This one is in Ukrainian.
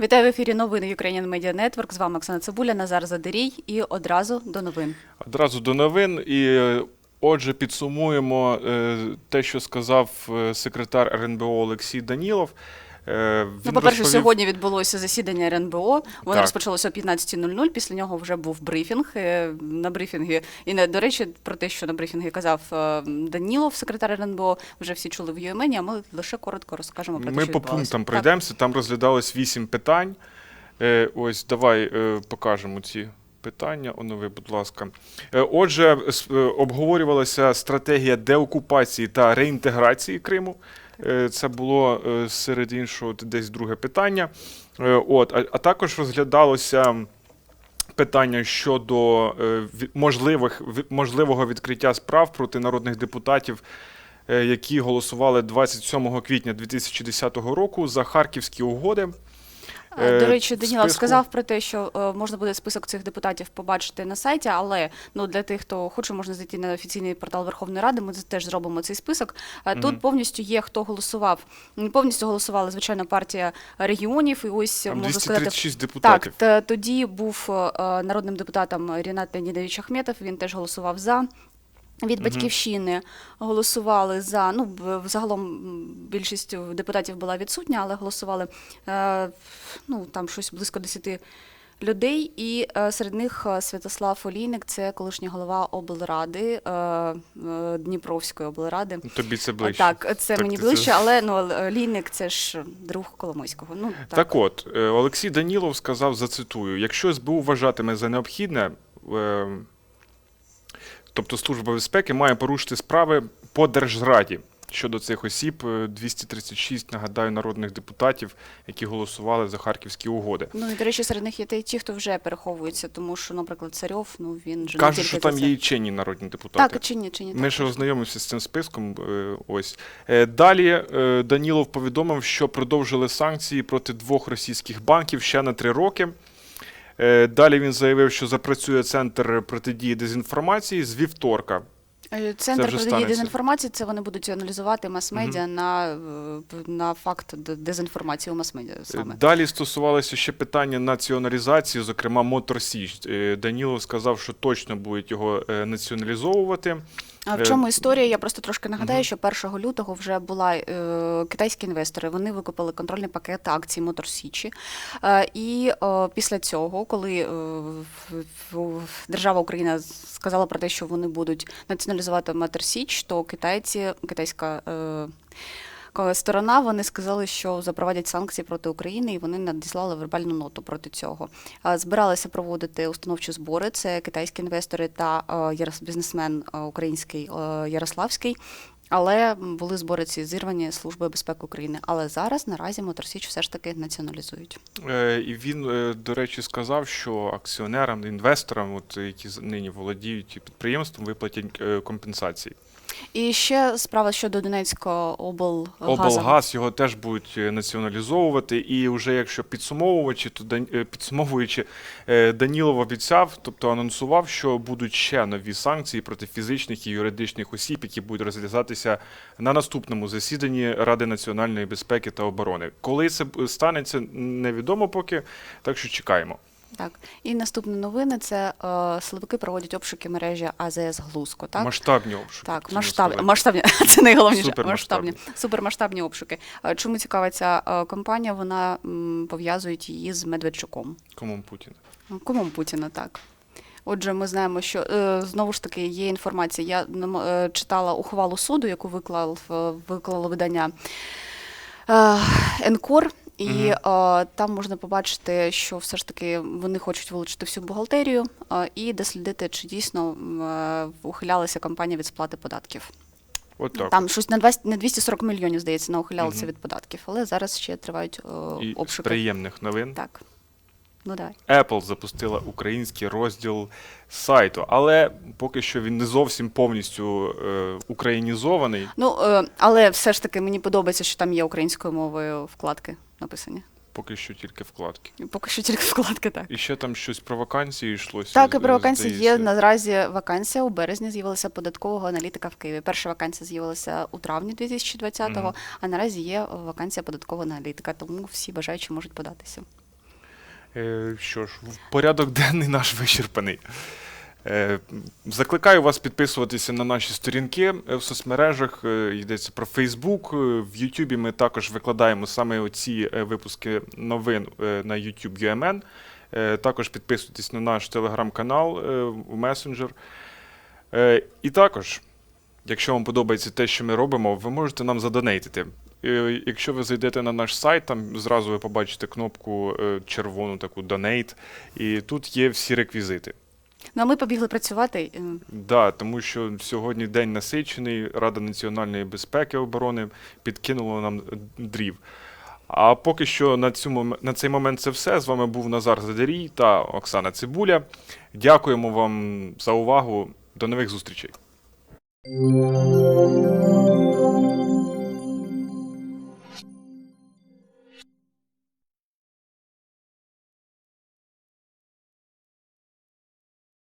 Вітаю в ефірі новини Ukrainian Media Network. З вами Оксана Цибуля, Назар Задерій і одразу до новин. Одразу до новин. І е, отже, підсумуємо е, те, що сказав е, секретар РНБО Олексій Данілов. Е, Він Ну, по-перше, розповів- сьогодні відбулося засідання РНБО. Воно Так. розпочалося о 15.00, Після нього вже був брифінг. Е, На брифінгі, і до речі, про те, що на брифінгі казав е, Данілов, секретар РНБО, вже всі чули в ЮМНі, а ми лише коротко розкажемо про те, Ми що по відбувалося. пунктам пройдемося. Там розглядалось вісім питань. Ось давай покажемо ці питання. Онови, будь ласка. Е, Отже, е, обговорювалася стратегія деокупації та реінтеграції Криму. Е, Це було серед іншого десь друге питання. От, а, також розглядалося питання щодо можливих, можливого відкриття справ проти народних депутатів, які голосували 27 квітня 2010 року за харківські угоди. Е, До Е, речі, в Данілов списку- сказав про те, що е, можна буде список цих депутатів побачити на сайті, але ну для тих, хто хоче, можна зайти на офіційний портал Верховної Ради. Ми теж зробимо цей список. Тут Мгм. повністю є хто голосував. Повністю голосувала звичайно партія регіонів. І ось Там можу сказати. 236 Так, депутатів. та, тоді був народним депутатом Рінат Леонідович Ахметов. Він теж голосував за. Від батьківщини голосували за. Ну б- загалом більшість депутатів була відсутня, але голосували е, ну там щось близько 10 людей. І е, серед них е, Святослав Олійник, це колишній голова облради Дніпровської облради. Тобі це ближче. Так, це Так, мені ти це- ближче, але ну Олійник це ж друг Коломойського. Ну так. Так от, Олексій Данілов сказав, зацитую: якщо СБУ вважатиме за необхідне, тобто Служба безпеки має порушити справи по держзраді щодо цих осіб, е, 236, нагадаю, народних депутатів, які голосували за харківські угоди. Ну і до речі, серед них є ті, ті, хто вже переховується, тому що, наприклад, Царьов, ну він же тільки що там це. є і чинні народні депутати. Так, чи ні, чи ні. Ми так, ще ознайомимося з цим списком. е, Ось Е, далі е, Данілов повідомив, що продовжили санкції проти двох російських банків ще на три роки. Е, Далі він заявив, що запрацює центр протидії дезінформації з вівторка. Е, Центр протидії станеться. дезінформації, це вони будуть аналізувати мас-медіа на, е, на факт дезінформації у мас-медіа саме. Далі стосувалося ще питання націоналізації, зокрема Мотор Січ. Данілов сказав, що точно будуть його націоналізовувати. А в е, чому історія? Я просто трошки нагадаю, що 1 лютого вже була е, китайські інвестори. Вони викупили контрольний пакет акцій Мотор Січі. Е, і е, після цього, коли е, держава Україна сказала про те, що вони будуть націоналізувати Мотор Січ, то китайці, китайська. Е, Сторона вони сказали, що запровадять санкції проти України, і вони надіслали вербальну ноту проти цього. Збиралися проводити установчі збори. Це китайські інвестори та е, бізнесмен е, український е, Ярославський. Але були збори ці зірвані Службою безпеки України. Але зараз наразі Моторсіч все ж таки націоналізують. Е, І він, до речі, сказав, що акціонерам, інвесторам, от, які нині володіють підприємством, виплатять компенсації. І ще справа щодо Донецького облгазу. Облгаз його теж будуть е, націоналізовувати. І вже якщо підсумовуючи, то е, підсумовуючи, е, Данілов обіцяв, тобто анонсував, що будуть ще нові санкції проти фізичних і юридичних осіб, які будуть розглядатися на наступному засіданні Ради національної безпеки та оборони. Коли це станеться, невідомо поки, так що чекаємо. Так. І наступні новини це е, силовики проводять обшуки мережі АЗС Глузко. Так? Масштабні обшуки. Так, хотів масштабні, це найголовніше. Супермасштабні. Масштабні, супермасштабні обшуки. Е, Чому цікава ця е, компанія? Вона пов'язують її з Медведчуком, Кому Путін? кумом Путіна, так. Отже, ми знаємо, що е, знову ж таки є інформація. Я читала ухвалу суду, яку виклав, виклало видання Енкор. І Мгм. е, там можна побачити, що все ж таки вони хочуть вилучити всю бухгалтерію е, і дослідити, чи дійсно м, е, ухилялася компанія від сплати податків. От так. Там щось на 20, на 240 мільйонів, здається, наухилялися Мгм. від податків, але зараз ще тривають е, І з обшуки. приємних новин. Так. Ну давай. Apple запустила український розділ сайту, але поки що він не зовсім повністю е, українізований. Ну, е, але все ж таки мені подобається, що там є українською мовою вкладки написані. Поки що тільки вкладки. Поки що тільки вкладки, так. І ще там щось про вакансії йшлося. Так, і про вакансії є наразі вакансія. У березні з'явилася податкового аналітика в Києві. Перша вакансія з'явилася у травні 2020-го, Мгм. а наразі є вакансія податкового аналітика, тому всі бажаючі можуть податися. Е, Що ж, порядок денний наш вичерпаний. Е, Закликаю вас підписуватися на наші сторінки е, в соцмережах. Йдеться про. Е, В YouTube ми також викладаємо саме оці випуски новин на YouTube UMN. Також підписуйтесь на наш телеграм-канал в месенджер. І також, якщо вам подобається те, що ми робимо, ви можете нам задонейтити. Е, Якщо ви зайдете на наш сайт, там зразу ви побачите кнопку е, червону таку Donate, і тут є всі реквізити. Ну а ми побігли працювати. е, Да, тому що сьогодні день насичений, Рада національної безпеки і оборони підкинула нам дрів. А поки що на, цю, на цей момент це все. З вами був Назар Задарій та Оксана Цибуля. Дякуємо вам за увагу. До нових зустрічей.